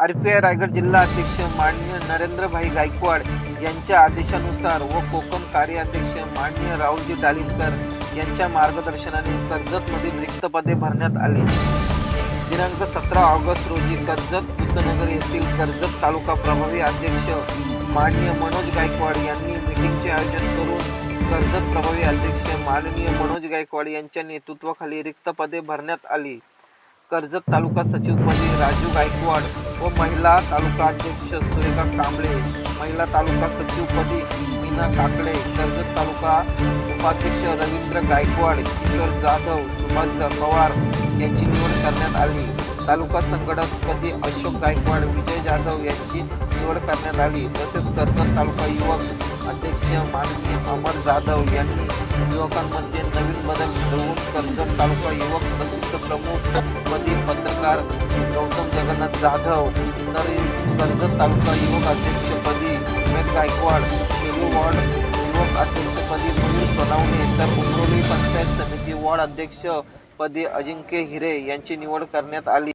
RPI Raigad जिल्हा अध्यक्ष माननीय नरेंद्रभाई गायकवाड यांच्या आदेशानुसार व कोकम कार्याध्यक्ष माननीय राहुलजी डालिमकर यांच्या मार्गदर्शनाने कर्जतमधील रिक्त पदे भरण्यात आली. दिनांक सतरा ऑगस्ट रोजी कर्जत बुद्धनगर येथील कर्जत तालुका प्रभावी अध्यक्ष माननीय मनोज गायकवाड यांनी मीटिंगचे आयोजन करून कर्जत प्रभावी अध्यक्ष माननीय मनोज गायकवाड यांच्या नेतृत्वाखाली रिक्त पदे भरण्यात आली. कर्जत तालुका सचिवपदी राजू गायकवाड व महिला तालुका अध्यक्ष सुरेखा कांबळे महिला तालुका सचिवपदी मीना काकडे कर्जत तालुका उपाध्यक्ष रवींद्र गायकवाड किशोर जाधव सुभाष पवार यांची निवड करण्यात आली. तालुका संघटकपदी अशोक गायकवाड विजय जाधव यांची निवड करण्यात आली. तसेच कर्जत तालुका युवक अध्यक्ष माननीय अमर जाधव यांनी युवकांमध्ये नवीन बदल घडवून कर्जत तालुका युवक प्रसिद्ध प्रमुख पदी पत्रकार गौतम जगन्नाथ जाधव तर कर्जत तालुका युवक अध्यक्षपदी उमेद गायकवाड शेलू वॉर्ड युवक अध्यक्षपदी मयूर सोनावणे तर उमरोली पंचायत समिती वॉर्ड अध्यक्षपदी अजिंक्य हिरे यांची निवड करण्यात आली.